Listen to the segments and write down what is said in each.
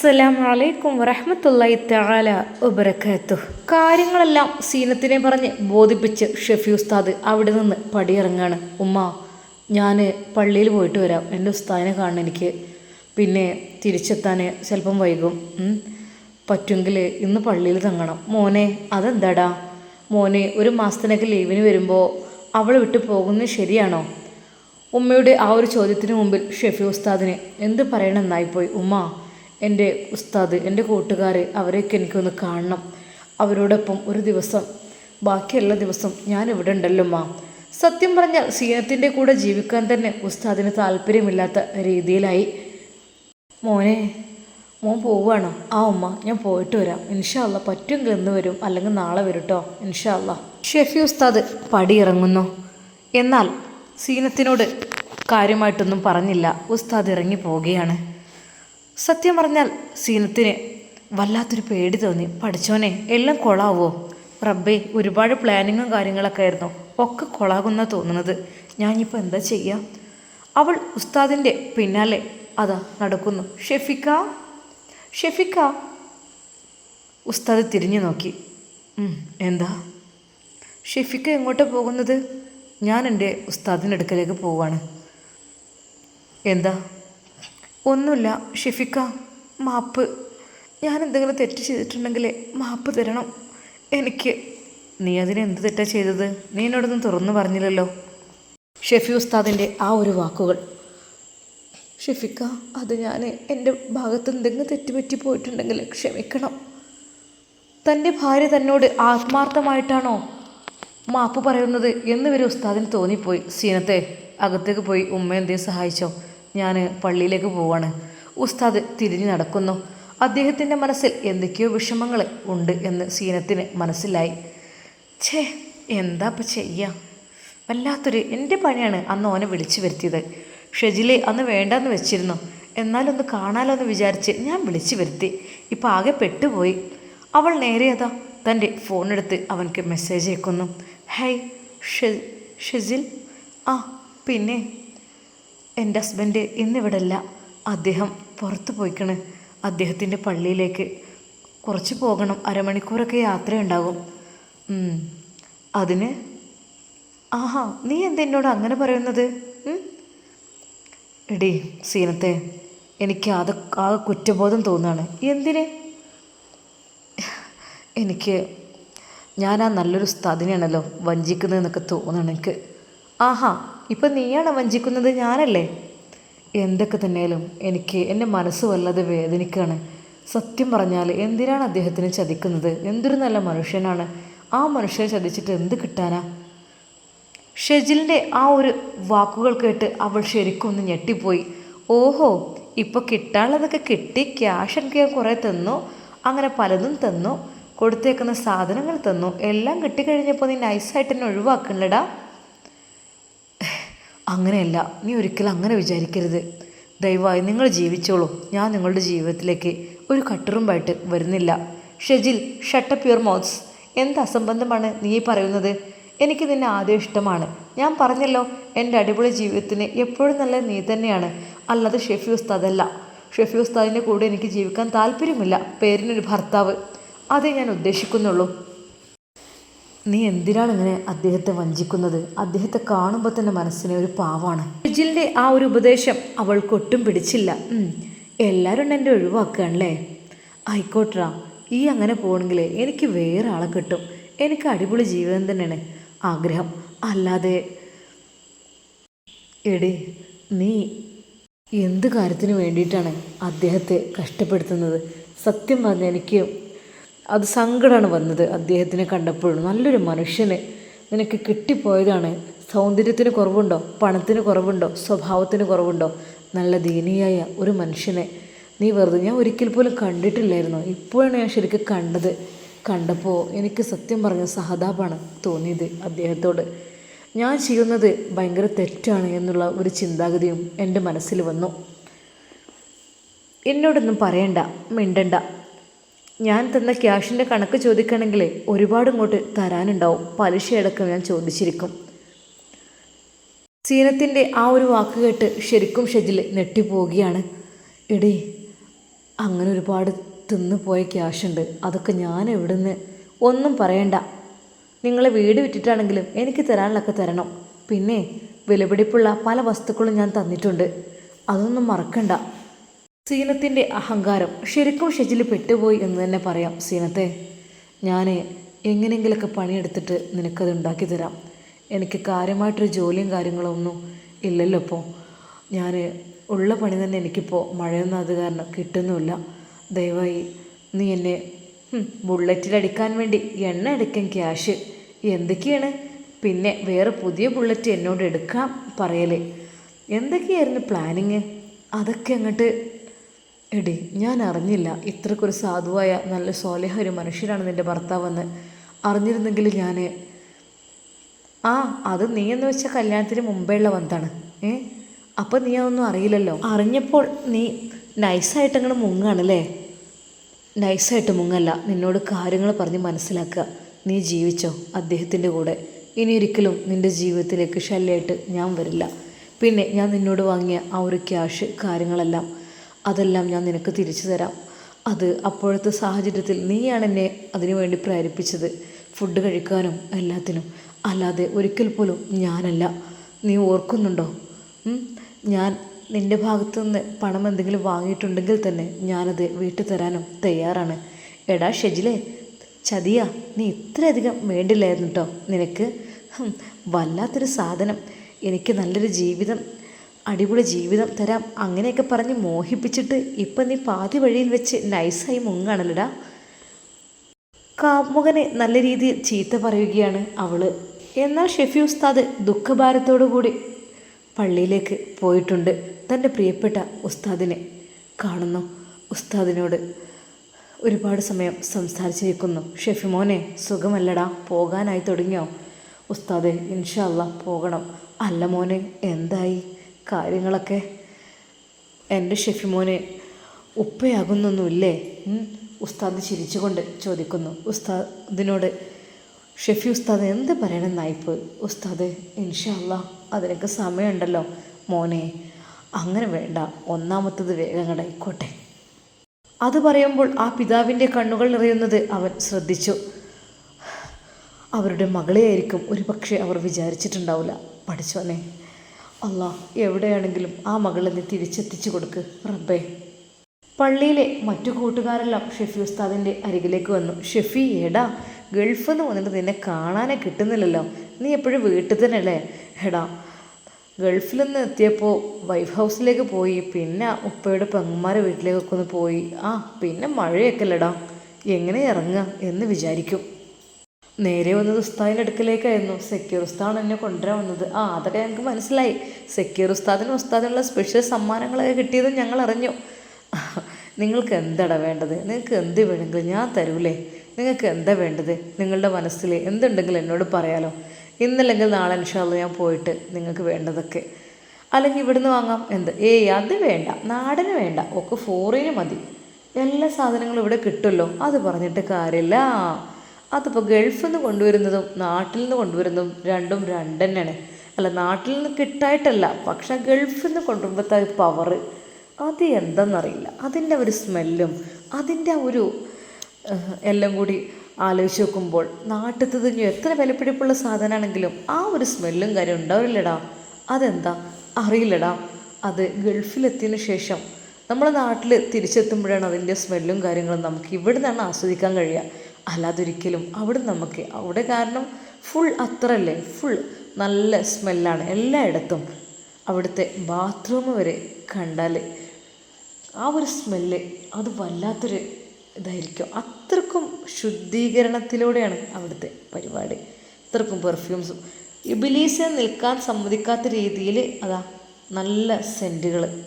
അസ്സലാമു അലൈക്കും വറഹ്മത്തുള്ളാഹി തആല വബറകാത്തു കാര്യങ്ങളെല്ലാം സീനത്തിനെ പറഞ്ഞ് ബോധിപ്പിച്ച് ഷെഫി ഉസ്താദ് അവിടെ നിന്ന് പടിയിറങ്ങാണ്. ഉമ്മ ഞാൻ പള്ളിയിൽ പോയിട്ട് വരാം. എന്റെ ഉസ്താദിനെ കാണണം എനിക്ക്. പിന്നെ തിരിച്ചെത്താൻ ചിലപ്പം വൈകും. പറ്റുമെങ്കിൽ ഇന്ന് പള്ളിയിൽ തങ്ങണം. മോനെ അതെന്താടാ? മോനെ ഒരു മാസത്തിനൊക്കെ ലീവിന് വരുമ്പോൾ അവൾ വിട്ട് പോകുന്നത് ശരിയാണോ? ഉമ്മയുടെ ആ ഒരു ചോദ്യത്തിന് മുമ്പിൽ ഷെഫി ഉസ്താദിന് എന്ത് പറയണമെന്നായിപ്പോയി ഉമ്മ എന്റെ ഉസ്താദ് എന്റെ കൂട്ടുകാർ അവരെയൊക്കെ എനിക്കൊന്ന് കാണണം. അവരോടൊപ്പം ഒരു ദിവസം ബാക്കിയുള്ള ദിവസം ഞാൻ ഇവിടെ ഉണ്ടല്ലോ മാം സത്യം പറഞ്ഞാൽ സീനത്തിന്റെ കൂടെ ജീവിക്കാൻ തന്നെ ഉസ്താദിന് താല്പര്യമില്ലാത്ത രീതിയിലായി. മോനെ മോൻ പോവുകയാണോ? ആ ഉമ്മ ഞാൻ പോയിട്ട് വരാം. ഇൻഷാല്ല പറ്റും ഇന്ന് വരും അല്ലെങ്കിൽ നാളെ വരും ഇൻഷാല്ല ഷെഫി ഉസ്താദ് പടിയിറങ്ങുന്നു. എന്നാൽ സീനത്തിനോട് കാര്യമായിട്ടൊന്നും പറഞ്ഞില്ല. ഉസ്താദ് ഇറങ്ങി പോവുകയാണ് സത്യം പറഞ്ഞാൽ സീനത്തിന് വല്ലാത്തൊരു പേടി തോന്നി. പഠിച്ചോനെ എല്ലാം കൊളാവോ? റബ്ബേ ഒരുപാട് പ്ലാനിങ്ങും കാര്യങ്ങളൊക്കെ ആയിരുന്നു. ഒക്കെ കൊളാകുന്ന തോന്നുന്നത്. ഞാനിപ്പോൾ എന്താ ചെയ്യുക അവൾ ഉസ്താദിന്റെ പിന്നാലെ അതാ നടക്കുന്നു. ഷെഫിക്ക? ഷെഫിക്ക? ഉസ്താദ് തിരിഞ്ഞു നോക്കി. എന്താ? ഷെഫിക്ക എങ്ങോട്ടാ പോകുന്നത്? ഞാൻ എന്റെ ഉസ്താദിന്റെ അടുക്കലേക്ക് പോവാണ്. എന്താ? ഒന്നുമില്ല. ഷെഫിക്ക മാപ്പ്. ഞാൻ എന്തെങ്കിലും തെറ്റ് ചെയ്തിട്ടുണ്ടെങ്കിൽ മാപ്പ് തരണം. എനിക്ക്. നീ അതിന് എന്ത് തെറ്റാ ചെയ്തത്? നീ എന്നോടൊന്നും തുറന്നു പറഞ്ഞില്ലല്ലോ. ഷെഫി ഉസ്താദിന്റെ ആ ഒരു വാക്കുകൾ. ഷെഫിക്ക അത് ഞാൻ എന്റെ ഭാഗത്ത് എന്തെങ്കിലും തെറ്റുപറ്റി പോയിട്ടുണ്ടെങ്കിൽ ക്ഷമിക്കണം. തന്റെ ഭാര്യ തന്നോട് ആത്മാർത്ഥമായിട്ടാണോ മാപ്പ് പറയുന്നത് എന്ന് വരെ ഉസ്താദിന് തോന്നിപ്പോയി. സീനത്തെ അകത്തേക്ക് പോയി. ഉമ്മ എന്തേ സഹായിച്ചോ? ഞാൻ പള്ളിയിലേക്ക് പോവാണ്. ഉസ്താദ് തിരിഞ്ഞു നടക്കുന്നു. അദ്ദേഹത്തിന്റെ മനസ്സിൽ എന്തൊക്കെയോ വിഷമങ്ങൾ ഉണ്ട് എന്ന് സീനത്തിന് മനസ്സിലായി. ഛേ എന്താ ഇപ്പം ചെയ്യാം? വല്ലാത്തൊരു എന്റെ പണിയാണ് അന്ന് ഓനെ വിളിച്ചു വരുത്തിയത്. ഷെജിലെ അന്ന് വേണ്ടെന്ന് വെച്ചിരുന്നു. എന്നാലൊന്ന് കാണാലോ എന്ന് വിചാരിച്ച് ഞാൻ വിളിച്ചു വരുത്തി. ഇപ്പം ആകെ പെട്ടുപോയി. അവൾ നേരെ അതാ തന്റെ ഫോണെടുത്ത് അവനക്ക് മെസ്സേജ് അയക്കുന്നു. ഹൈ ഷെ- ഷെജിൽ? ആ പിന്നെ? എന്റെ ഹസ്ബൻഡ് ഇന്നിവിടെ അല്ല അദ്ദേഹം പുറത്ത് പോയിക്കണ്. അദ്ദേഹത്തിന്റെ പള്ളിയിലേക്ക്. കുറച്ച് പോകണം. അരമണിക്കൂറൊക്കെ യാത്രയുണ്ടാകും. അതിന് ആഹാ നീ എന്താ എന്നോട് അങ്ങനെ പറയുന്നത്? എടീ സീനത്തെ എനിക്ക് അത് ആ കുറ്റബോധം തോന്നുകയാണ് എന്തിന്? എനിക്ക് ഞാൻ ആ നല്ലൊരു ഉസ്താദിനെയാണല്ലോ വഞ്ചിക്കുന്നതെന്നൊക്കെ തോന്നണം എനിക്ക്. ആഹാ ഇപ്പം നീയാണ് വഞ്ചിക്കുന്നത് ഞാനല്ലേ? എന്തൊക്കെ തന്നെയാലും എനിക്ക് എന്റെ മനസ്സ് വല്ലാതെ വേദനിക്കുകയാണ് സത്യം പറഞ്ഞാൽ എന്തിനാണ് അദ്ദേഹത്തിന് ചതിക്കുന്നത്? എന്തൊരു നല്ല മനുഷ്യനാണ്. ആ മനുഷ്യനെ ചതിച്ചിട്ട് എന്ത് കിട്ടാനാ? ഷെജിലിന്റെ ആ ഒരു വാക്കുകൾ കേട്ട് അവൾ ശരിക്കും ഒന്ന് ഞെട്ടിപ്പോയി. ഓഹോ ഇപ്പോൾ കിട്ടാനുള്ളതൊക്കെ കിട്ടി. ക്യാഷ് എനിക്ക് കുറേ തന്നു. അങ്ങനെ പലതും തന്നു. കൊടുത്തേക്കുന്ന സാധനങ്ങൾ തന്നു. എല്ലാം കിട്ടിക്കഴിഞ്ഞപ്പോൾ നീ നൈസായിട്ട് എന്നെ ഒഴിവാക്കണല്ലടാ. അങ്ങനെയല്ല നീ ഒരിക്കലും അങ്ങനെ വിചാരിക്കരുത്. ദയവായി നിങ്ങൾ ജീവിച്ചോളൂ. ഞാൻ നിങ്ങളുടെ ജീവിതത്തിലേക്ക് ഒരു കട്ടുറുമ്പായിട്ട് വരുന്നില്ല. ഷെജിൽ ഷട്ടപ്പ് യുവർ മൗത്ത്സ് എന്ത് അസംബന്ധമാണ് നീ പറയുന്നത്? എനിക്ക് നിന്നെ ആദ്യം ഇഷ്ടമാണ്. ഞാൻ പറഞ്ഞല്ലോ എന്റെ അടിപൊളി ജീവിതത്തിന് എപ്പോഴും നല്ല നീ തന്നെയാണ്. അല്ലാതെ ഷെഫി ഉസ്താദല്ല ഷെഫി ഉസ്താദിന്റെ കൂടെ എനിക്ക് ജീവിക്കാൻ താല്പര്യമില്ല. പേരിനൊരു ഭർത്താവ്. അതേ ഞാൻ ഉദ്ദേശിക്കുന്നുള്ളൂ. നീ എന്തിനാണ് ഇങ്ങനെ അദ്ദേഹത്തെ വഞ്ചിക്കുന്നത്? അദ്ദേഹത്തെ കാണുമ്പോൾ തന്നെ മനസ്സിനെ ഒരു പാവാണ്. ഷിജിലിന്റെ ആ ഒരു ഉപദേശം അവൾക്ക് ഒട്ടും പിടിച്ചില്ല. എല്ലാവരും എന്റെ ഒഴിവാക്കുകയാണല്ലേ? ആയിക്കോട്ടാ ഈ അങ്ങനെ പോകണമെങ്കിൽ എനിക്ക് വേറെ ആളെ കിട്ടും. എനിക്ക് അടിപൊളി ജീവിതം തന്നെയാണ്. ആഗ്രഹം അല്ലാതെ. എടി നീ എന്ത് കാര്യത്തിന് വേണ്ടിയിട്ടാണ് അദ്ദേഹത്തെ കഷ്ടപ്പെടുത്തുന്നത്? സത്യം പറഞ്ഞാൽ എനിക്ക് അത് സങ്കടമാണ് വന്നത്. അദ്ദേഹത്തിനെ കണ്ടപ്പോഴും നല്ലൊരു മനുഷ്യന് നിനക്ക് കിട്ടിപ്പോയതാണ്. സൗന്ദര്യത്തിന് കുറവുണ്ടോ? പണത്തിന് കുറവുണ്ടോ? സ്വഭാവത്തിന് കുറവുണ്ടോ? നല്ല ദീനിയായ ഒരു മനുഷ്യനെ നീ വെറുതെ ഞാൻ ഒരിക്കൽ പോലും കണ്ടിട്ടില്ലായിരുന്നു. ഇപ്പോഴാണ് ഞാൻ ശരിക്കും കണ്ടത്. കണ്ടപ്പോൾ എനിക്ക് സത്യം പറഞ്ഞ സഹതാപാണ് തോന്നിയത് അദ്ദേഹത്തോട്. ഞാൻ ചെയ്യുന്നത് ഭയങ്കര തെറ്റാണ് എന്നുള്ള ഒരു ചിന്താഗതിയും എന്റെ മനസ്സിൽ വന്നു. എന്നോടൊന്നും പറയണ്ട മിണ്ടണ്ട. ഞാൻ തന്ന ക്യാഷിന്റെ കണക്ക് ചോദിക്കണമെങ്കിൽ ഒരുപാട് ഇങ്ങോട്ട് തരാനുണ്ടാവും. പലിശയടക്കം ഞാൻ ചോദിച്ചിരിക്കും. സീനത്തിന്റെ ആ ഒരു വാക്ക് കേട്ട് ശരിക്കും ഷെജിൽ നെട്ടിപ്പോവുകയാണ് എടീ അങ്ങനെ ഒരുപാട് തിന്നു പോയ ക്യാഷുണ്ട് അതൊക്കെ ഞാൻ എവിടുന്ന്? ഒന്നും പറയണ്ട. നിങ്ങളെ വീട് വിറ്റിട്ടാണെങ്കിലും എനിക്ക് തരാനുള്ളൊക്കെ തരണം. പിന്നെ വിലപിടിപ്പുള്ള പല വസ്തുക്കളും ഞാൻ തന്നിട്ടുണ്ട്. അതൊന്നും മറക്കണ്ട. സീനത്തിന്റെ അഹങ്കാരം ശരിക്കും ഷെജിൽ പെട്ടുപോയി എന്ന് തന്നെ പറയാം സീനത്തെ. ഞാൻ എങ്ങനെയെങ്കിലൊക്കെ പണിയെടുത്തിട്ട് നിനക്കത് ഉണ്ടാക്കി തരാം. എനിക്ക് കാര്യമായിട്ടൊരു ജോലിയും കാര്യങ്ങളൊന്നും ഇല്ലല്ലോ ഇപ്പോൾ ഞാൻ ഉള്ള പണി തന്നെ എനിക്കിപ്പോൾ മഴയൊന്നും അത് കാരണം കിട്ടുന്നുമില്ല. ദയവായി നീ എന്നെ ബുള്ളറ്റിൽ അടിക്കാൻ വേണ്ടി എണ്ണ അടിക്കാൻ ക്യാഷ്. എന്തൊക്കെയാണ്? പിന്നെ വേറെ പുതിയ ബുള്ളറ്റ് എന്നോട് എടുക്കാൻ പറയലേ. എന്തൊക്കെയായിരുന്നു പ്ലാനിങ്? അതൊക്കെ അങ്ങോട്ട് എടി ഞാൻ അറിഞ്ഞില്ല ഇത്രക്കൊരു സാധുവായ നല്ല സോലഹ ഒരു മനുഷ്യനാണ് നിന്റെ ഭർത്താവെന്ന്. അറിഞ്ഞിരുന്നെങ്കിൽ ഞാൻ ആ അത് നീ എന്ന് വെച്ച കല്യാണത്തിന് മുമ്പേ ഉള്ള വന്താണ്. ഏ? അപ്പം നീ അതൊന്നും അറിയില്ലല്ലോ. അറിഞ്ഞപ്പോൾ നീ നൈസായിട്ട് അങ്ങനെ മുങ്ങാണല്ലേ? നൈസായിട്ട് മുങ്ങല്ല. നിന്നോട് കാര്യങ്ങൾ പറഞ്ഞ് മനസ്സിലാക്കുക. നീ ജീവിച്ചോ അദ്ദേഹത്തിന്റെ കൂടെ? ഇനി ഒരിക്കലും നിന്റെ ജീവിതത്തിലേക്ക് ശല്യമായിട്ട് ഞാൻ വരില്ല. പിന്നെ ഞാൻ നിന്നോട് വാങ്ങിയ ആ ഒരു ക്യാഷ് കാര്യങ്ങളെല്ലാം അതെല്ലാം ഞാൻ നിനക്ക് തിരിച്ചു തരാം. അത് അപ്പോഴത്തെ സാഹചര്യത്തിൽ നീയാണ് എന്നെ അതിനു വേണ്ടി പ്രേരിപ്പിച്ചത്. ഫുഡ് കഴിക്കാനും എല്ലാത്തിനും. അല്ലാതെ ഒരിക്കൽ പോലും ഞാനല്ല. നീ ഓർക്കുന്നുണ്ടോ? ഞാൻ നിന്റെ ഭാഗത്തു നിന്ന് പണം എന്തെങ്കിലും വാങ്ങിയിട്ടുണ്ടെങ്കിൽ തന്നെ ഞാനത് വീട്ടിൽ തരാനും തയ്യാറാണ്. എടാ ഷെജിലെ ചതിയ. നീ ഇത്രയധികം വേണ്ടില്ലായിരുന്നു കേട്ടോ നിനക്ക്. വല്ലാത്തൊരു സാധനം. എനിക്ക് നല്ലൊരു ജീവിതം അടിപൊളി ജീവിതം തരാം. അങ്ങനെയൊക്കെ പറഞ്ഞ് മോഹിപ്പിച്ചിട്ട് ഇപ്പം നീ പാതി വഴിയിൽ വെച്ച് നൈസായി മുങ്ങാണല്ലോടാ. കാമുകനെ നല്ല രീതിയിൽ ചീത്ത പറയുകയാണ് അവൾ എന്നാൽ ഷെഫി ഉസ്താദ് ദുഃഖഭാരത്തോടു കൂടി പള്ളിയിലേക്ക് പോയിട്ടുണ്ട് തന്റെ പ്രിയപ്പെട്ട ഉസ്താദിനെ. കാണുന്നു ഉസ്താദിനോട് ഒരുപാട് സമയം സംസാരിച്ചിരിക്കുന്നു. ഷെഫി മോനെ സുഖമല്ലടാ പോകാനായി തുടങ്ങിയോ? ഉസ്താദെ ഇൻഷല്ല പോകണം. അല്ല മോനെ എന്തായി? കാര്യങ്ങളൊക്കെ എന്റെ ഷെഫിമോനെ ഉപ്പയാകുന്നൊന്നുമില്ലേ? ഉസ്താദ് ചിരിച്ചുകൊണ്ട് ചോദിക്കുന്നു. ഉസ്താദിനോട് ഷെഫി ഉസ്താദ് എന്ത് പറയണം നായിപ്പ് ഉസ്താദ് ഇൻഷല്ല അതിനൊക്കെ സമയമുണ്ടല്ലോ മോനെ. അങ്ങനെ വേണ്ട ഒന്നാമത്തത് വേഗം കടായിക്കോട്ടെ അത് പറയുമ്പോൾ ആ പിതാവിന്റെ കണ്ണുകൾ നിറയുന്നത് അവൻ ശ്രദ്ധിച്ചു. അവരുടെ മകളെയായിരിക്കും ഒരു പക്ഷേ അവർ വിചാരിച്ചിട്ടുണ്ടാവില്ല. പഠിച്ചോനെ അല്ലാ എവിടെയാണെങ്കിലും ആ മകളെ തിരിച്ചെത്തിച്ചു കൊടുക്ക് റബ്ബേ. പള്ളിയിലെ മറ്റു കൂട്ടുകാരെല്ലാം ഷെഫി ഉസ്താദിന്റെ അരികിലേക്ക് വന്നു. ഷെഫി എടാ ഗൾഫിൽ നിന്ന് വന്നിട്ട് നിന്നെ കാണാനേ കിട്ടുന്നില്ലല്ലോ. നീ എപ്പോഴും വീട്ടിൽ തന്നെയല്ലേ? എടാ ഗൾഫിൽ നിന്ന് എത്തിയപ്പോൾ വൈഫ് ഹൗസിലേക്ക് പോയി. പിന്നെ ഉപ്പയുടെ പെങ്ങന്മാരെ വീട്ടിലേക്കൊക്കെ ഒന്ന് പോയി. ആ പിന്നെ മഴയൊക്കെ അല്ലടാ. എങ്ങനെ ഇറങ്ങുക എന്ന് വിചാരിക്കും. നേരെ വന്നത് ഉസ്താദിന്റെ അടുക്കലേക്കായിരുന്നു. സെക്യൂർ ഉസ്താദാണ് എന്നെ കൊണ്ടുവരാൻ വന്നത്. ആ അതൊക്കെ ഞങ്ങൾക്ക് മനസ്സിലായി. സെക്യൂർ ഉസ്താദിനും ഉസ്താദിനുള്ള സ്പെഷ്യൽ സമ്മാനങ്ങളൊക്കെ കിട്ടിയതും ഞങ്ങൾ അറിഞ്ഞു. നിങ്ങൾക്ക് എന്താടാ വേണ്ടത്? നിങ്ങൾക്ക് എന്ത് വേണമെങ്കിലും ഞാൻ തരൂലേ? നിങ്ങൾക്ക് എന്താ വേണ്ടത്? നിങ്ങളുടെ മനസ്സിൽ എന്തുണ്ടെങ്കിലും എന്നോട് പറയാലോ. ഇന്നല്ലെങ്കിൽ നാളെ ഇൻഷാല്ല ഞാൻ പോയിട്ട് നിങ്ങൾക്ക് വേണ്ടതൊക്കെ. അല്ലെങ്കിൽ ഇവിടുന്ന് വാങ്ങാം. എന്ത്? ഏയ് അത് വേണ്ട. നാടന് വേണ്ട. ഒക്കെ ഫോറിന് മതി. എല്ലാ സാധനങ്ങളും ഇവിടെ കിട്ടുമല്ലോ. അത് പറഞ്ഞിട്ട് കാര്യമില്ല. അതിപ്പോൾ ഗൾഫിൽ നിന്ന് കൊണ്ടുവരുന്നതും നാട്ടിൽ നിന്ന് കൊണ്ടുവരുന്നതും രണ്ടും രണ്ട് തന്നെയാണ് അല്ല നാട്ടിൽ നിന്ന് കിട്ടായിട്ടല്ല പക്ഷെ ഗൾഫിൽ നിന്ന് കൊണ്ടുവരുമ്പോഴത്തെ പവർ അത് എന്തെന്നറിയില്ല. അതിന്റെ ഒരു സ്മെല്ലും അതിന്റെ ഒരു എല്ലാം കൂടി ആലോചിച്ച് നോക്കുമ്പോൾ നാട്ടിലത്തത് ഇനി എത്ര വിലപിടിപ്പുള്ള സാധനമാണെങ്കിലും ആ ഒരു സ്മെല്ലും കാര്യം ഉണ്ടാവില്ലടാ. അതെന്താ? അറിയില്ലടാ. അത് ഗൾഫിലെത്തിയതിന് ശേഷം നമ്മളെ നാട്ടിൽ തിരിച്ചെത്തുമ്പോഴാണ് അതിന്റെ സ്മെല്ലും കാര്യങ്ങളും നമുക്ക് ഇവിടെ നിന്നാണ് ആസ്വദിക്കാൻ കഴിയുക. അല്ലാതൊരിക്കലും അവിടെ നമുക്ക് അവിടെ കാരണം ഫുൾ അത്രല്ലേ ഫുൾ നല്ല സ്മെല്ലാണ് എല്ലായിടത്തും. അവിടുത്തെ ബാത്റൂം വരെ കണ്ടാൽ ആ ഒരു സ്മെല്ല് അത് വല്ലാത്തൊരു ഇതായിരിക്കും. അത്രക്കും ശുദ്ധീകരണത്തിലൂടെയാണ് അവിടുത്തെ പരിപാടി. അത്രക്കും പെർഫ്യൂംസും ഇബിലീസിനെ നിൽക്കാൻ സമ്മതിക്കാത്ത രീതിയിൽ അതാ നല്ല സെന്റുകൾ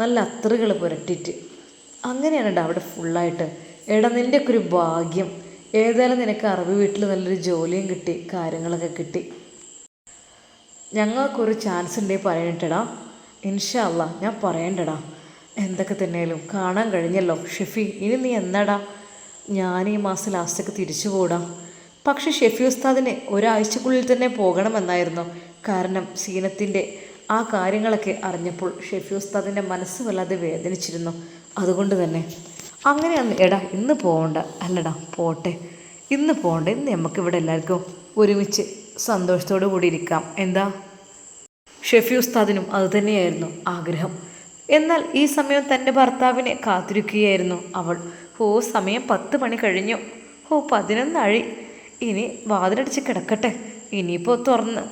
നല്ല അത്തറുകൾ പുരട്ടിയിട്ട്. അങ്ങനെയാണ് അവിടെ ഫുള്ളായിട്ട് എടാ നിന്റെയൊക്കെ ഒരു ഭാഗ്യം. ഏതായാലും നിനക്ക് അറബി വീട്ടിൽ നല്ലൊരു ജോലിയും കിട്ടി കാര്യങ്ങളൊക്കെ കിട്ടി. ഞങ്ങൾക്കൊരു ചാൻസ് ഉണ്ടെങ്കിൽ പറയണ്ടടാ ഇൻഷല്ല ഞാൻ പറയണ്ടടാ. എന്തൊക്കെ തന്നെയാലും കാണാൻ കഴിഞ്ഞല്ലോ. ഷെഫി ഇനി നീ എന്നാടാ ഞാൻ ഈ മാസം ലാസ്റ്റൊക്കെ തിരിച്ചു പോടാം. പക്ഷെ ഷെഫി ഉസ്താദിന് ഒരാഴ്ചക്കുള്ളിൽ തന്നെ പോകണമെന്നായിരുന്നു. കാരണം സീനത്തിന്റെ ആ കാര്യങ്ങളൊക്കെ അറിഞ്ഞപ്പോൾ ഷെഫി ഉസ്താദിന്റെ മനസ്സ് വല്ലാതെ വേദനിച്ചിരുന്നു. അതുകൊണ്ട് തന്നെ. അങ്ങനെ അന്ന് എടാ ഇന്ന് പോകണ്ട അല്ലടാ പോട്ടെ. ഇന്ന് പോകണ്ട ഇന്ന് നമുക്ക് ഇവിടെ എല്ലാവർക്കും ഒരുമിച്ച് സന്തോഷത്തോടു കൂടി ഇരിക്കാം. എന്താ? ഷെഫി ഉസ്താദിനും അതുതന്നെയായിരുന്നു ആഗ്രഹം. എന്നാൽ ഈ സമയം തന്റെ ഭർത്താവിനെ കാത്തിരിക്കുകയായിരുന്നു അവൾ. ഓ സമയം പത്ത് മണി കഴിഞ്ഞു. ഓ പതിനൊന്നഴി ഇനി വാതിലടിച്ച് കിടക്കട്ടെ. ഇനിയിപ്പോൾ തുറന്ന്.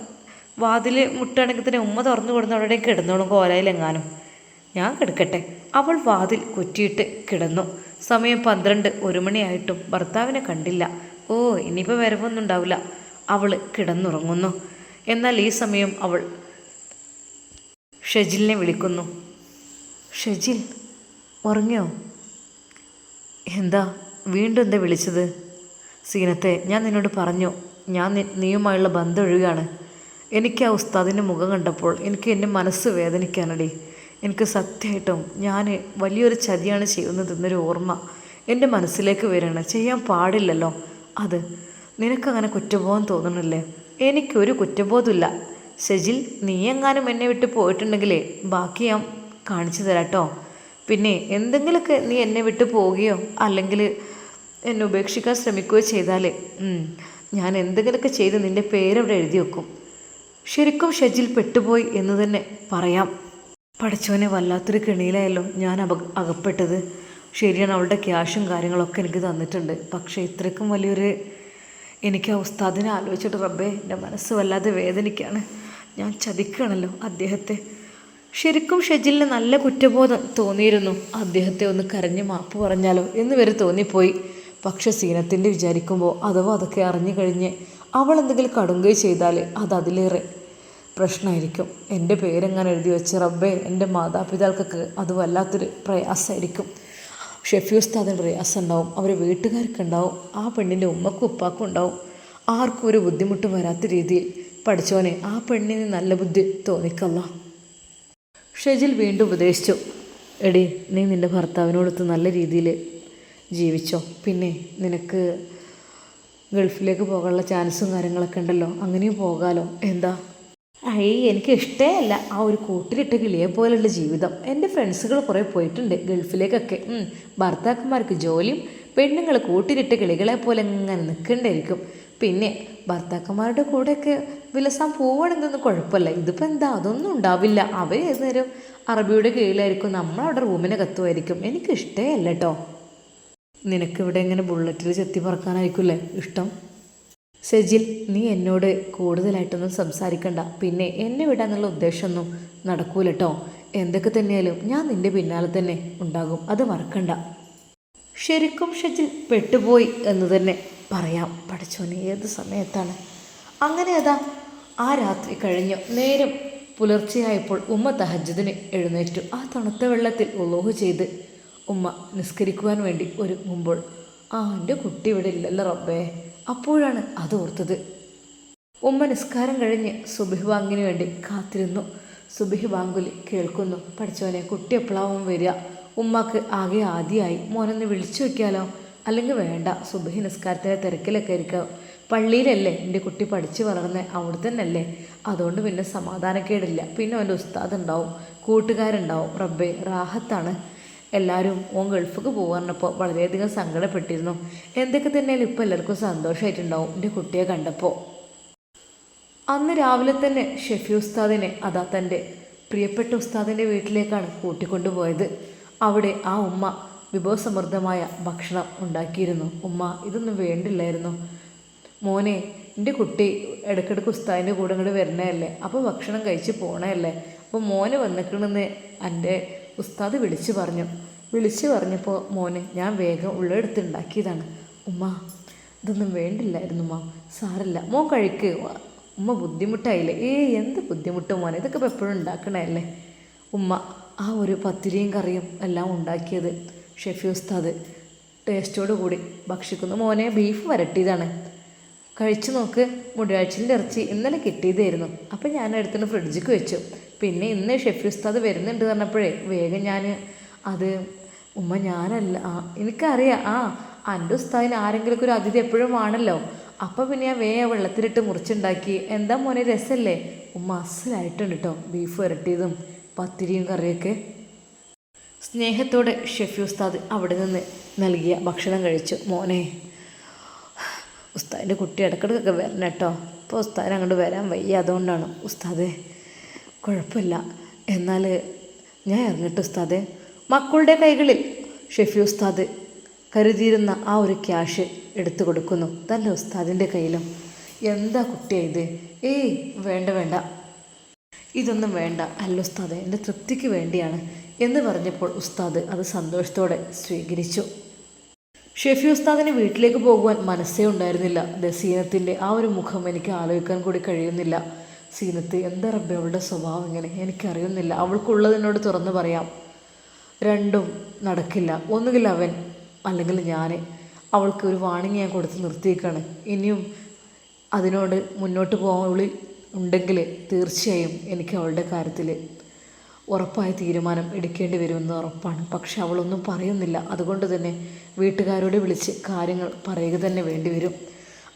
വാതിൽ തന്നെ ഉമ്മ തുറന്നു കൊടുന്ന് അവിടെ കിടന്നോളും കോലയിലെങ്ങാനും. ഞാൻ കിടക്കട്ടെ. അവൾ വാതിൽ കുറ്റിയിട്ട് കിടന്നു. സമയം പന്ത്രണ്ട് ഒരു മണിയായിട്ടും ഭർത്താവിനെ കണ്ടില്ല. ഓ ഇനിയിപ്പോൾ വരവൊന്നും ഉണ്ടാവില്ല. അവൾ കിടന്നുറങ്ങുന്നു. എന്നാൽ ഈ സമയം അവൾ ഷെജിലിനെ വിളിക്കുന്നു. ഷെജിൽ ഉറങ്ങിയോ? എന്താ വീണ്ടും എന്താ വിളിച്ചത്? സീനത്തെ ഞാൻ നിന്നോട് പറഞ്ഞു ഞാൻ നീയുമായുള്ള ബന്ധം ഒഴുകാണ് എനിക്ക് ആ ഉസ്താദിന്റെ മുഖം കണ്ടപ്പോൾ എനിക്ക് എന്റെ മനസ്സ് വേദനിക്കാനടി. എനിക്ക് സത്യമായിട്ടും ഞാൻ വലിയൊരു ചതിയാണ് ചെയ്യുന്നതെന്നൊരു ഓർമ്മ എന്റെ മനസ്സിലേക്ക് വരികയാണ്. ചെയ്യാൻ പാടില്ലല്ലോ. അത് നിനക്കങ്ങനെ കുറ്റബോധം തോന്നണില്ലേ? എനിക്കൊരു കുറ്റബോധമില്ല. ശജിൽ നീ എങ്ങാനും എന്നെ വിട്ട് പോയിട്ടുണ്ടെങ്കിലേ ബാക്കി ഞാൻ കാണിച്ചു തരാം കേട്ടോ പിന്നെ എന്തെങ്കിലുമൊക്കെ നീ എന്നെ വിട്ട് പോവുകയോ അല്ലെങ്കിൽ എന്നെ ഉപേക്ഷിക്കാൻ ശ്രമിക്കുകയോ ചെയ്താൽ ഞാൻ എന്തെങ്കിലുമൊക്കെ ചെയ്ത് നിന്റെ പേരവിടെ എഴുതി വെക്കും. ശരിക്കും ഷെജിൽ പെട്ടുപോയി എന്ന് തന്നെ പറയാം. പഠിച്ചവനെ വല്ലാത്തൊരു കെണിയിലായല്ലോ ഞാൻ അപ അകപ്പെട്ടത്. ശരിയാണ് അവളുടെ ക്യാഷും കാര്യങ്ങളൊക്കെ എനിക്ക് തന്നിട്ടുണ്ട്. പക്ഷേ ഇത്രയ്ക്കും വലിയൊരു എനിക്ക് ആ ഉസ്താദിനെ ആലോചിച്ചിട്ട് റബ്ബേ എന്റെ മനസ്സ് വല്ലാതെ വേദനിക്കാണ്. ഞാൻ ചതിക്കുകയാണല്ലോ അദ്ദേഹത്തെ. ശരിക്കും ഷെജിലിന് നല്ല കുറ്റബോധം തോന്നിയിരുന്നു. അദ്ദേഹത്തെ ഒന്ന് കരഞ്ഞ് മാപ്പ് പറഞ്ഞാലോ എന്ന് വരെ തോന്നിപ്പോയി. പക്ഷെ സീനത്തിന്റെ വിചാരിക്കുമ്പോൾ അഥവാ അതൊക്കെ അറിഞ്ഞു കഴിഞ്ഞ് അവൾ എന്തെങ്കിലും കടുങ്കൈ ചെയ്താൽ അത് അതിലേറെ പ്രശ്നമായിരിക്കും. എന്റെ പേരെങ്ങനെ എഴുതി വെച്ച് റബ്ബേ എന്റെ മാതാപിതാക്കൾക്ക് അത് വല്ലാത്തൊരു പ്രയാസമായിരിക്കും. ഷെഫ്യൂസ്താദിന് ഉസ്താദിന് പ്രയാസം ഉണ്ടാവും. അവരെ വീട്ടുകാർക്ക് ഉണ്ടാവും. ആ പെണ്ണിന്റെ ഉമ്മക്കും ഉപ്പാക്കും ഉണ്ടാവും. ആർക്കും ഒരു ബുദ്ധിമുട്ട് വരാത്ത രീതിയിൽ പഠിച്ചോനെ ആ പെണ്ണിന് നല്ല ബുദ്ധി തോന്നിക്കല്ല. ഷെജിൽ വീണ്ടും ഉപദേശിച്ചു. എടി നീ നിന്റെ ഭർത്താവിനോടൊത്ത് നല്ല രീതിയിൽ ജീവിച്ചോ. പിന്നെ നിനക്ക് ഗൾഫിലേക്ക് പോകാനുള്ള ചാൻസും കാര്യങ്ങളൊക്കെ ഉണ്ടല്ലോ. അങ്ങനെയും പോകാലോ. എന്താ? ഐ എനിക്ക് ഇഷ്ടേ അല്ല ആ ഒരു കൂട്ടിലിട്ട് കിളിയെ പോലെയുള്ള ജീവിതം. എന്റെ ഫ്രണ്ട്സുകൾ കുറേ പോയിട്ടുണ്ട് ഗൾഫിലേക്കൊക്കെ. ഭർത്താക്കന്മാർക്ക് ജോലിയും പെണ്ണുങ്ങൾ കൂട്ടിലിട്ട് കിളികളെ പോലെ ഇങ്ങനെ നിൽക്കണ്ടായിരിക്കും പിന്നെ ഭർത്താക്കന്മാരുടെ കൂടെയൊക്കെ വിലസാൻ പോവുകയാണെന്നൊന്നും കുഴപ്പമില്ല. ഇതിപ്പോൾ എന്താ? അതൊന്നും ഉണ്ടാവില്ല. അവർ ഏത് നേരം അറബിയുടെ കീഴിലായിരിക്കും. നമ്മളവിടെ റൂമിനെ കത്തുമായിരിക്കും. എനിക്ക് ഇഷ്ടമല്ല കേട്ടോ നിനക്കിവിടെ ഇങ്ങനെ ബുള്ളറ്റിൽ ചെത്തി പറക്കാനായിരിക്കില്ലേ ഇഷ്ടം? സെജിൽ നീ എന്നോട് കൂടുതലായിട്ടൊന്നും സംസാരിക്കണ്ട. പിന്നെ എന്നെ വിടാനുള്ള ഉദ്ദേശമൊന്നും നടക്കൂല കേട്ടോ എന്തൊക്കെ തന്നെയാലും ഞാൻ നിന്റെ പിന്നാലെ തന്നെ ഉണ്ടാകും. അത് മറക്കണ്ട. ശരിക്കും ഷെജിൽ പെട്ടുപോയി എന്ന് തന്നെ പറയാം. പഠിച്ചോനെ ഏത് സമയത്താണ്? അങ്ങനെ അതാ ആ രാത്രി കഴിഞ്ഞു. നേരം പുലർച്ചെയായപ്പോൾ ഉമ്മ തഹജ്ജുദിന് എഴുന്നേറ്റു. ആ തണുത്ത വെള്ളത്തിൽ ഉലോഹ് ചെയ്ത് ഉമ്മ നിസ്കരിക്കുവാൻ വേണ്ടി ഒരുങ്ങുമ്പോൾ ആ എന്റെ കുട്ടി ഇവിടെ ഇല്ലല്ലോ റബ്ബേ. അപ്പോഴാണ് അത് ഓർത്തത്. ഉമ്മ നിസ്കാരം കഴിഞ്ഞ് സുബിഹ് ബാങ്കിന് വേണ്ടി കാത്തിരുന്നു. സുബിഹ് ബാങ്കുലി കേൾക്കുന്നു. പഠിച്ചവനെ കുട്ടി എപ്പോഴാവും വരിക? ഉമ്മക്ക് ആകെ ആദ്യമായി മോനൊന്ന് വിളിച്ചു വയ്ക്കാലോ അല്ലെങ്കിൽ വേണ്ട. സുബിഹ് നിസ്കാരത്തിന്റെ തിരക്കിലൊക്കെ ഇരിക്കാം. പള്ളിയിലല്ലേ? എന്റെ കുട്ടി പഠിച്ചു വളർന്നത് അവിടെ തന്നെയല്ലേ അതുകൊണ്ട് പിന്നെ സമാധാനക്കേടില്ല. പിന്നെ അവന്റെ ഉസ്താദ് ഉണ്ടാവും. കൂട്ടുകാരുണ്ടാവും. റബ്ബേ റാഹത്താണ്. എല്ലാവരും ഓൻ ഗൾഫിക്ക് പോകാറിനപ്പോൾ വളരെയധികം സങ്കടപ്പെട്ടിരുന്നു. എന്തൊക്കെ തന്നെയാലും ഇപ്പോൾ എല്ലാവർക്കും സന്തോഷമായിട്ടുണ്ടാവും എന്റെ കുട്ടിയെ കണ്ടപ്പോൾ അന്ന് രാവിലെ തന്നെ ഷെഫി ഉസ്താദിനെ അതാ തന്റെ പ്രിയപ്പെട്ട ഉസ്താദിന്റെ വീട്ടിലേക്കാണ് കൂട്ടിക്കൊണ്ടുപോയത്. അവിടെ ആ ഉമ്മ വിഭവസമൃദ്ധമായ ഭക്ഷണം ഉണ്ടാക്കിയിരുന്നു. ഉമ്മ ഇതൊന്നും വേണ്ടില്ലായിരുന്നു. മോനെ എന്റെ കുട്ടി ഇടയ്ക്കിടയ്ക്ക് ഉസ്താദിന്റെ കൂടെ ഇങ്ങോട്ട് വരണതല്ലേ അപ്പോൾ ഭക്ഷണം കഴിച്ച് പോണതല്ലേ? അപ്പോൾ മോനെ വന്നിക്കണമെന്ന് എന്റെ ഉസ്താദ് വിളിച്ചു പറഞ്ഞു. വിളിച്ചു പറഞ്ഞപ്പോൾ മോനെ ഞാൻ വേഗം ഉള്ളെടുത്ത് ഉണ്ടാക്കിയതാണ് ഉമ്മ ഇതൊന്നും വേണ്ടില്ലായിരുന്നു ഉമ്മ. സാറില്ല മോൻ കഴിക്ക്. ഉമ്മ ബുദ്ധിമുട്ടായില്ലേ? ഏ എന്ത് ബുദ്ധിമുട്ട് മോനെ? ഇതൊക്കെ ഇപ്പോൾ എപ്പോഴും ഉണ്ടാക്കണല്ലേ ഉമ്മ ആ ഒരു പത്തിരിയും കറിയും എല്ലാം ഉണ്ടാക്കിയത് ഷെഫി ഉസ്താദ്. ടേസ്റ്റോട് കൂടി ഭക്ഷിക്കുന്നു. മോനെ ബീഫ് വരട്ടിയതാണ്. കഴിച്ചു നോക്ക്. മുടിയാഴ്ചയിൽ ഇറച്ചി ഇന്നലെ കിട്ടിയതായിരുന്നു. അപ്പം ഞാൻ എടുത്തിട്ട് ഫ്രിഡ്ജിക്ക് വെച്ചു. പിന്നെ ഇന്ന് ഷെഫി ഉസ്താദ് വരുന്നുണ്ട് പറഞ്ഞപ്പോഴേ വേഗം ഞാൻ അത് ഉമ്മ ഞാനല്ല ആ എനിക്കറിയാം. ആ എന്റെ ഉസ്താദിന് ആരെങ്കിലുമൊക്കെ ഒരു അതിഥി എപ്പോഴും ആണല്ലോ അപ്പോൾ പിന്നെ ഞാൻ വേഗം വെള്ളത്തിലിട്ട് മുറിച്ചുണ്ടാക്കി. എന്താ മോനെ രസമല്ലേ? ഉമ്മ അസലായിട്ടുണ്ട് കേട്ടോ ബീഫ് ഇരട്ടിയതും പത്തിരിയും കറിയൊക്കെ. സ്നേഹത്തോടെ ഷെഫി ഉസ്താദ് അവിടെ നിന്ന് നൽകിയ ഭക്ഷണം കഴിച്ചു. മോനെ ഉസ്താദിന്റെ കുട്ടി ഇടക്കിടക്കൊക്കെ വരണം കേട്ടോ. ഇപ്പോൾ ഉസ്താദിന് അങ്ങോട്ട് വരാൻ വയ്യ അതുകൊണ്ടാണ്. ഉസ്താദ് കുഴപ്പമില്ല. എന്നാൽ ഞാൻ ഇറങ്ങട്ടെ ഉസ്താദ്? മക്കളുടെ കൈകളിൽ ഷെഫി ഉസ്താദ് കരുതിയിരുന്ന ആ ഒരു ക്യാഷ് എടുത്തു കൊടുക്കുന്നു. തല്ല ഉസ്താദിന്റെ കയ്യിലും. എന്താ കുട്ടിയാ ഇത്? ഏയ് വേണ്ട വേണ്ട. ഇതൊന്നും വേണ്ട. അല്ല ഉസ്താദ് എന്റെ തൃപ്തിക്ക് വേണ്ടിയാണ് എന്ന് പറഞ്ഞപ്പോൾ ഉസ്താദ് അത് സന്തോഷത്തോടെ സ്വീകരിച്ചു. ഷെഫി ഉസ്താദിന് വീട്ടിലേക്ക് പോകുവാൻ മനസ്സേ ഉണ്ടായിരുന്നില്ല. ദസീനത്തിന്റെ ആ ഒരു മുഖം എനിക്ക് ആലോചിക്കാൻ കൂടി കഴിയുന്നില്ല. സീനത്ത് എന്താ റബ്ബെ അവളുടെ സ്വഭാവം ഇങ്ങനെ? എനിക്കറിയുന്നില്ല. അവൾക്കുള്ളതിനോട് തുറന്നു പറയാം. രണ്ടും നടക്കില്ല. ഒന്നുകിൽ അവൻ അല്ലെങ്കിൽ ഞാൻ അവൾക്ക് ഒരു വാണിംഗ് ഞാൻ കൊടുത്ത് നിർത്തിയേക്കാണ്. ഇനിയും അതിനോട് മുന്നോട്ട് പോകാൻ ഉണ്ടെങ്കിൽ തീർച്ചയായും എനിക്ക് അവളുടെ കാര്യത്തിൽ ഉറപ്പായ തീരുമാനം എടുക്കേണ്ടി വരുമെന്ന് ഉറപ്പാണ്. പക്ഷെ അവളൊന്നും പറയുന്നില്ല. അതുകൊണ്ട് തന്നെ വീട്ടുകാരോട് വിളിച്ച് കാര്യങ്ങൾ പറയുക തന്നെ വേണ്ടി വരും.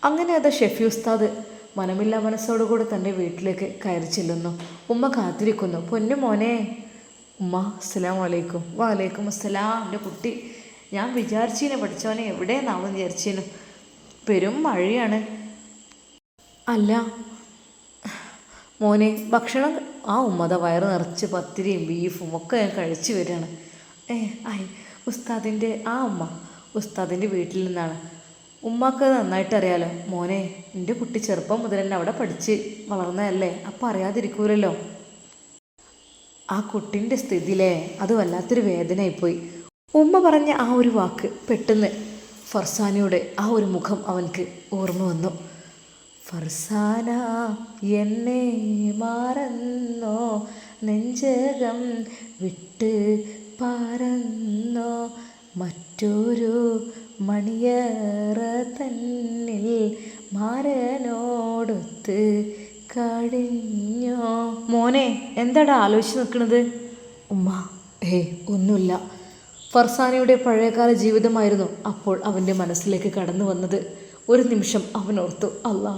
അങ്ങനെ അത് ഷെഫി ഉസ്താദ് മനമില്ലാ മനസ്സോടുകൂടെ തന്റെ വീട്ടിലേക്ക് കയറി ചെല്ലുന്നു. ഉമ്മ കാത്തിരിക്കുന്നു. പൊന്നു മോനെ. ഉമ്മ അസ്സലാം വലൈക്കും വാലൈക്കും അസ്സലാം. എന്റെ കുട്ടി. ഞാൻ വിചാരിച്ചീനെ പഠിച്ചവനെ എവിടെയെന്നാവും വിചാരിച്ചീനു. പെരും മഴയാണ്. അല്ല. മോനെ ഭക്ഷണം ആ ഉമ്മത വയറ് നിറച്ച് പത്തിരിയും ബീഫും ഒക്കെ ഞാൻ കഴിച്ചു വരികയാണ്. ഏ ആയി ഉസ്താദിന്റെ ആ ഉമ്മ ഉസ്താദിന്റെ വീട്ടിൽ നിന്നാണ്. ഉമ്മാക്ക് നന്നായിട്ട് അറിയാലോ. മോനെ എന്റെ കുട്ടി ചെറുപ്പം മുതൽ തന്നെ അവിടെ പഠിച്ച് വളർന്നതല്ലേ? അപ്പം അറിയാതിരിക്കൂലല്ലോ. ആ കുട്ടിന്റെ സ്ഥിതിയിലേ അത് വല്ലാത്തൊരു വേദനയായിപ്പോയി. ഉമ്മ പറഞ്ഞ ആ ഒരു വാക്ക് പെട്ടെന്ന് ഫർസാനയുടെ ആ ഒരു മുഖം അവൻക്ക് ഓർമ്മ വന്നു. ഫർസാന എന്നെ മാറന്നോ? നെഞ്ചകം വിട്ട് പറന്നോ മറ്റൊരു മണിയറ തന്നിൽ മാരനോടൊത്ത് കഴിഞ്ഞോ മോനെ എന്താടാ ആലോചിച്ച് നിൽക്കുന്നത് ഉമ്മ ഏ ഒന്നുമില്ല. ഫർസാനയുടെ പഴയകാല ജീവിതമായിരുന്നു അപ്പോൾ അവന്റെ മനസ്സിലേക്ക് കടന്നു വന്നത്. ഒരു നിമിഷം അവൻ ഓർത്തു അല്ല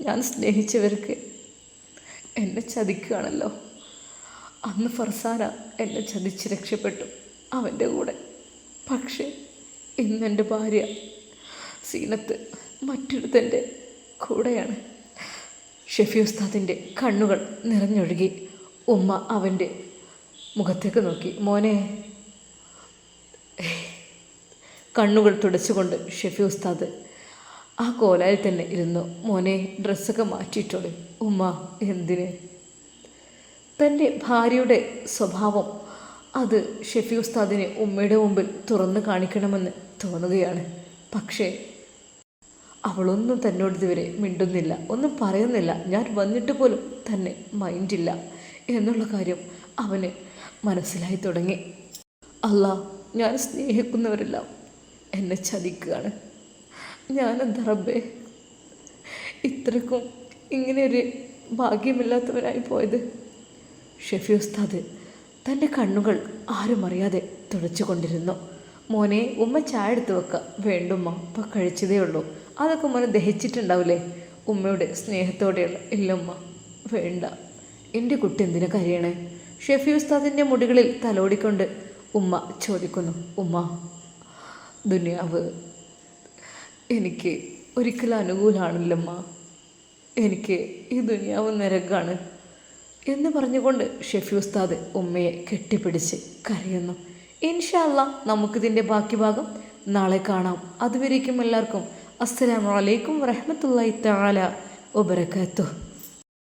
ഞാൻ സ്നേഹിച്ചവർക്ക് എന്നെ ചതിക്കുകയാണല്ലോ അന്ന് ഫർസാന എന്നെ ചതിച്ച് രക്ഷപ്പെട്ടു അവന്റെ കൂടെ. പക്ഷേ ഇന്നെന്റെ ഭാര്യ സീനത്ത് മറ്റൊരുത്തന്റെ കൂടെയാണ്. ഷെഫി ഉസ്താദിന്റെ കണ്ണുകൾ നിറഞ്ഞൊഴുകി ഉമ്മ അവന്റെ മുഖത്തേക്ക് നോക്കി. മോനെ. കണ്ണുകൾ തുടച്ചുകൊണ്ട് ഷെഫി ഉസ്താദ് ആ കോലായിൽ തന്നെ ഇരുന്നു. മോനെ ഡ്രസ്സൊക്കെ മാറ്റിയിട്ടോളൂ. ഉമ്മ എന്തിന്? തന്റെ ഭാര്യയുടെ സ്വഭാവം അത് ഷെഫി ഉസ്താദിനെ ഉമ്മയുടെ മുമ്പിൽ തുറന്നു കാണിക്കണമെന്ന് തോന്നുകയാണ്. പക്ഷേ അവളൊന്നും തന്നോട് ഇതുവരെ മിണ്ടുന്നില്ല. ഒന്നും പറയുന്നില്ല. ഞാൻ വന്നിട്ട് പോലും തന്നെ മൈൻഡില്ല എന്നുള്ള കാര്യം അവന് മനസ്സിലായി തുടങ്ങി. അല്ല ഞാൻ സ്നേഹിക്കുന്നവരെല്ലാം എന്നെ ചതിക്കുകയാണ്. ഞാനെന്താ റബ്ബേ? ഇത്രക്കും ഇങ്ങനെയൊരു ഭാഗ്യമില്ലാത്തവരായി പോയത്. ഷെഫി ഉസ്താദ് തന്റെ കണ്ണുകൾ ആരും അറിയാതെ തുടച്ചു കൊണ്ടിരുന്നു. മോനെ ഉമ്മ ചായ എടുത്ത് വെക്കുക വേണ്ടുമ്മ ഇപ്പം കഴിച്ചതേ ഉള്ളൂ. അതൊക്കെ മോനെ ദഹിച്ചിട്ടുണ്ടാവില്ലേ ഉമ്മയുടെ സ്നേഹത്തോടെയുള്ള ഇല്ലമ്മ വേണ്ട. എന്റെ കുട്ടി എന്തിനു കരയണേ? ഷെഫി ഉസ്താദിന്റെ മുടികളിൽ തലോടിക്കൊണ്ട് ഉമ്മ ചോദിക്കുന്നു. ഉമ്മ ദുനിയാവ് എനിക്ക് ഒരിക്കലും അനുകൂലമാണല്ലമ്മ എനിക്ക് ഈ ദുനിയാവ് നരകാണ് എന്ന് പറഞ്ഞുകൊണ്ട് ഷെഫി ഉസ്താദ് ഉമ്മയെ കെട്ടിപ്പിടിച്ച് കരയുന്നു. ഇൻഷാല്ല നമുക്കിതിന്റെ ബാക്കി ഭാഗം നാളെ കാണാം. അതുവരേക്കും എല്ലാവർക്കും അസ്സലാമലൈക്കും വറഹമത്തല്ലാ തആല വബറകാതുഹു.